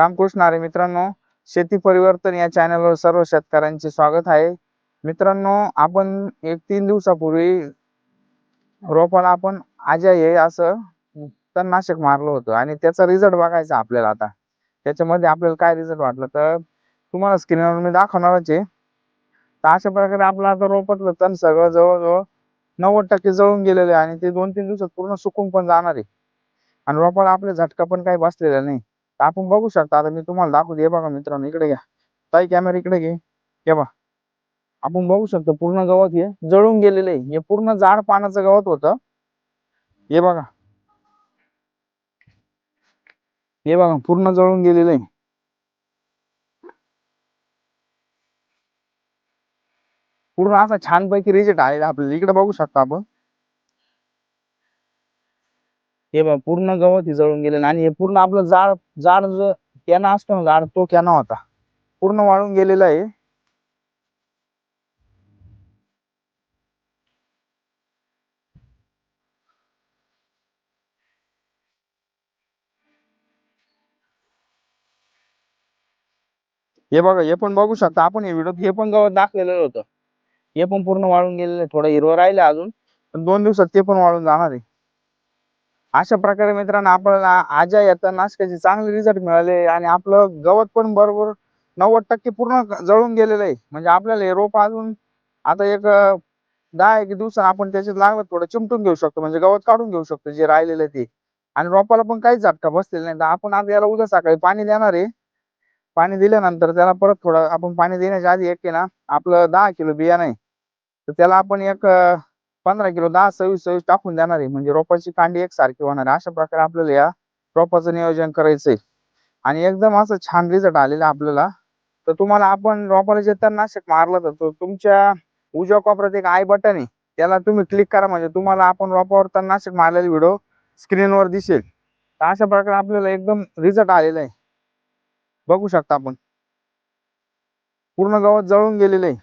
रामकृष्ण अरे मित्रांनो शेती परिवर्तन या चॅनलवर सर्व शेतकऱ्यांचे स्वागत आहे. मित्रांनो आपण एक तीन दिवसापूर्वी रोपाला आपण आजा हे असं तणनाशक मारलं होतं आणि त्याचा रिझल्ट बघायचा आपल्याला आता. त्याच्यामध्ये आपल्याला काय रिझल्ट वाटलं तर तुम्हाला स्क्रीनवर मी दाखवणारच आहे. तर अशा प्रकारे आपलं आता रोपातलं तण सगळं जवळजवळ नव्वद टक्के जळून गेलेलं आहे आणि ते दोन तीन दिवसात पूर्ण सुकून पण जाणार आहे. आणि रोपाला आपले झटका पण काही बसलेला नाही. तर आपण बघू शकता आता मी तुम्हाला दाखवते हे बघा मित्रांनो इकडे घ्या. ताई कॅमेरा इकडे घे. हे बघा. आपण बघू शकतो पूर्ण गवत हे जळून गेलेलं आहे. हे पूर्ण जाड पानाचं गवत होतं. हे बघा. हे बघा पूर्ण जळून गेलेलं आहे. पूर्ण असा छानपैकी रिजेक्ट आलेला आपल्याला. इकडे बघू शकता आपण. हे बघ पूर्ण गवत हे जळून गेलेलं आणि हे पूर्ण आपलं जाड जाड जो कॅना असतो ना जाड तो कॅना होता. पूर्ण वाळून गेलेला आहे. हे बघा हे पण बघू शकता आपण हे व्हिडिओ हे पण गवत दाखवलेलं होतं. हे पण पूर्ण वाळून गेलेलं थोडं हिरवं राहिलं अजून. पण दोन दिवसात ते पण वाळून जाणार आहे. अशा प्रकारे मित्रांनो आपल्याला आजा येता नाशकाचे चांगले रिझल्ट मिळाले आणि आपलं गवत पण बरोबर नव्वद टक्के पूर्ण जळून गेलेलं आहे. म्हणजे आपल्याला हे रोप अजून आता एक दहा एक दिवसात आपण त्याच्यात लागलं थोडं चिमटून घेऊ शकतो. म्हणजे गवत काढून घेऊ शकतो जे राहिलेलं आहे ते. आणि रोपाला पण काहीच झटका बसलेला नाही. तर आपण आता याला उद्या सकाळी पाणी देणार आहे. पाणी दिल्यानंतर त्याला परत थोडं आपण पाणी देण्याच्या आधी एक आहे ना आपलं दहा किलो बियाणं आहे. तर त्याला आपण एक पंधरा किलो दहा सव्वीस सव्वीस टाकून देणार आहे. म्हणजे रोपाची कांडी एक सारखी होणार आहे. अशा प्रकारे आपल्याला या रोपाचं नियोजन करायचंय. आणि एकदम असं छान रिझल्ट आलेला आपल्याला. तर तुम्हाला आपण रोपाला जे तणनाशक मारलं तर तुमच्या उजव्या कोपऱ्यात एक आय बटन आहे. त्याला तुम्ही क्लिक करा. म्हणजे तुम्हाला आपण रोपावर तणनाशक मारलेला व्हिडिओ स्क्रीनवर दिसेल. तर अशा प्रकारे आपल्याला एकदम रिझल्ट आलेला आहे. बघू शकता आपण. पूर्ण गवत जळून गेलेलं आहे.